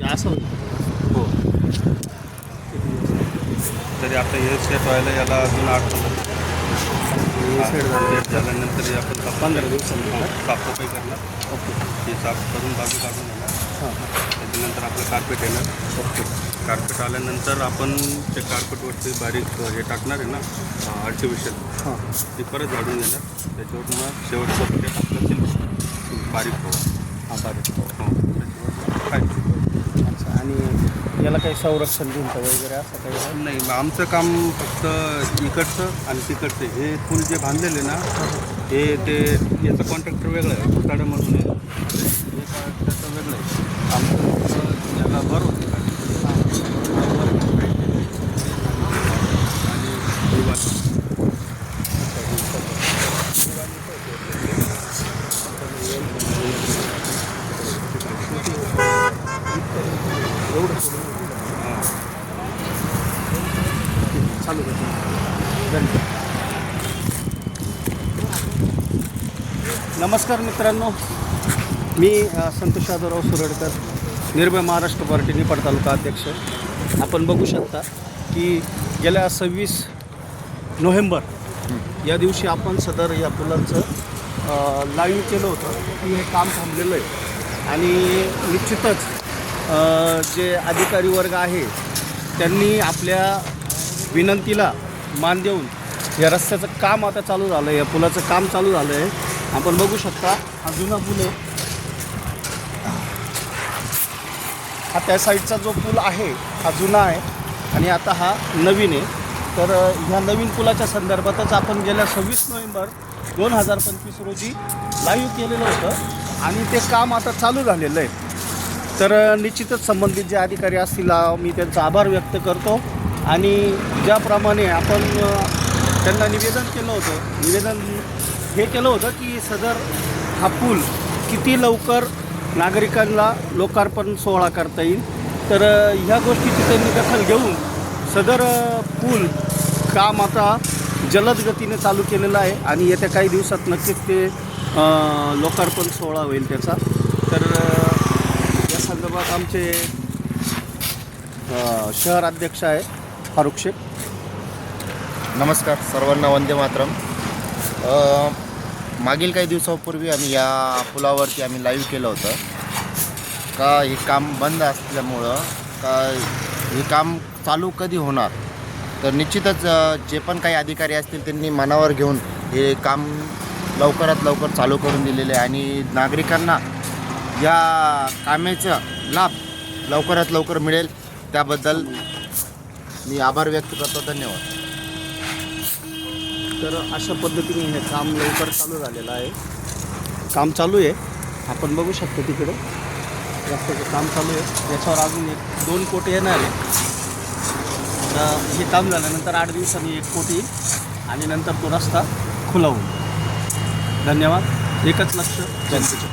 जे असं होतं. हो. तरी आता हे सेट व्हायला याला अजून आठ हे झाल्यानंतर हे आपण पंधरा दिवसांनी. हो, साफसफाई करणार. ओके. हे साफ करून बाजू काढून घेणार हां त्याच्यानंतर आपलं कार्पेट येणार. ओके. कार्पेट आल्यानंतर आपण ते कार्पेटवरती बारीक हे टाकणार आहे ना आर्टिफिशियल हां. ते परत झाडून घेणार त्याच्यावर मग शेवटचं ते टाकलं बारीक हो हां बारीक हो त्याच्यावर खायचं अच्छा आणि याला काही संरक्षण भिंत वगैरे असं काही आहे? नाही मग आमचं काम फक्त इकडचं आणि तिकडचं. हे पूल जे बांधलेले ना हे ते याचं कॉन्ट्रॅक्टर वेगळं आहे. कुटाड्यामधून आहे हे का- त्याचं वेगळं आहे. आमचं फक्त याला भर होते आणि ही बाजू. एवढं चालू धन्यवाद नमस्कार मित्रांनो. मी संतोष यादवराव सुरडकर निर्भय महाराष्ट्र पार्टी निपाड तालुका अध्यक्ष. आपण बघू शकता की गेल्या सव्वीस नोव्हेंबर या दिवशी आपण सदर या पुलांचं लाईव्ह केलं होतं. की हे काम थांबलेलं आहे. आणि निश्चितच जे अधिकारी वर्ग आहे त्यांनी आपल्या विनंतीला मान देऊन या रस्त्याचं काम आता चालू झालं आहे या पुलाचं काम चालू झालं आहे आपण बघू शकता हा जुना पूल आहे. हा त्या साईडचा जो पूल आहे हा जुना आहे आणि आता हा नवीन आहे. तर ह्या नवीन पुलाच्या संदर्भातच आपण गेल्या सव्वीस नोव्हेंबर दोन हजार पंचवीस रोजी लाईव्ह केलेलं होतं आणि ते काम आता चालू झालेलं आहे. तर निश्चितच संबंधित जे अधिकारी असतील मी त्यांचा आभार व्यक्त करतो. आणि ज्याप्रमाणे आपण त्यांना निवेदन केलं होतं निवेदन हे केलं होतं की सदर हा पूल किती लवकर नागरिकांना लोकार्पण सोहळा करता येईल. तर ह्या गोष्टीची त्यांनी दखल घेऊन सदर पूल काम आता जलद गतीने चालू केलेलं आहे. आणि येत्या काही दिवसात नक्कीच ते लोकार्पण सोहळा होईल त्याचा तर अ, या संदर्भात आमचे शहर अध्यक्ष आहे फारुख शेख. नमस्कार सर्वांना वंदे मातरम. मागील काही दिवसापूर्वी आम्ही या पुलावरती आम्ही लाईव्ह केलं होतं. का हे काम बंद असल्यामुळं का हे काम चालू कधी होणार? तर निश्चितच जे पण काही अधिकारी असतील त्यांनी मनावर घेऊन हे काम लवकरात लवकर चालू करून दिलेले आहे. आणि नागरिकांना या कामेचं लाभ लवकरात लवकर मिळेल. त्याबद्दल मी आभार व्यक्त करतो. धन्यवाद. तर अशा पद्धतीने हे काम लवकर चालू झालेलं आहे. काम चालू आहे. आपण बघू शकतो तिकडे. रस्त्याचं काम चालू आहे. याच्यावर अजून एक दोन कोटी येणार आहे. तर हे काम झाल्यानंतर आठ दिवसांनी एक कोटी येईल. आणि नंतर तो रस्ता खुला होईल. धन्यवाद. एकच लक्ष जनतेचं.